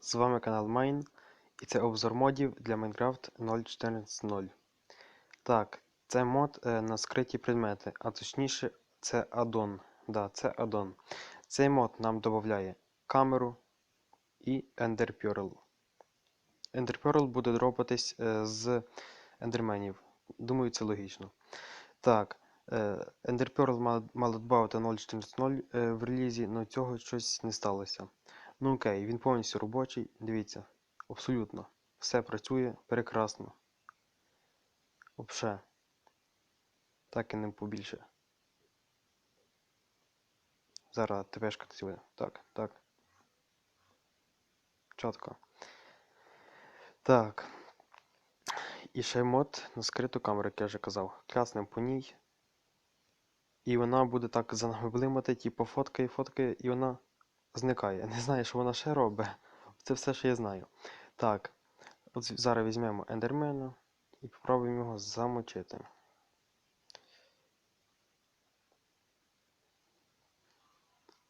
З вами канал Mine і це обзор модів для Minecraft 0.14.0. Так, це мод е, на скриті предмети, а точніше це аддон. Да, це аддон. Цей мод нам додає камеру і Ender Pearl. Ender Pearl буде дропатись е, з ендерменів. Думаю, це логічно. Так, е, Ender Pearl мало додати 0.14.0 е, в релізі, але цього щось не сталося. Ну окей, він повністю робочий. Дивіться, абсолютно. Все працює прекрасно. Вообще. Так і не побільше. Зараз ТВшка працює. Так, так. Чітко. Так. І ще мод на скриту камеру, як я вже казав. Кляснем по ній. І вона буде так за типу фоткає, фоткає, і вона зникає. Не знаю, що вона ще робить. Це все, що я знаю. Так. От зараз візьмемо ендермена і попробуємо його замочити.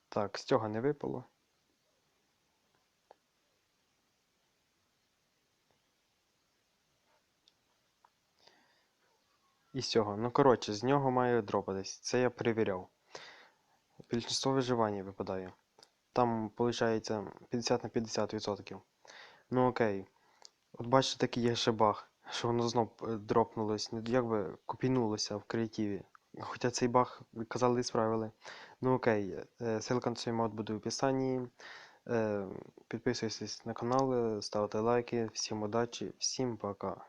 Так, з цього не випало. І з цього. Ну, коротше, з нього має дропатись. Це я перевіряв. Більшість виживання випадає. Там, виходить, 50 на 50%. Ну окей. От бачите, такий є ще баг, що воно знов е, дропнулось, ну, якби копійнулося в креативі. Хоча цей баг, казали, і справили. Ну окей, е, ссылка на цей мод буде в описанні. Е, Підписуйтесь на канал, ставте лайки. Всім удачі, всім пока.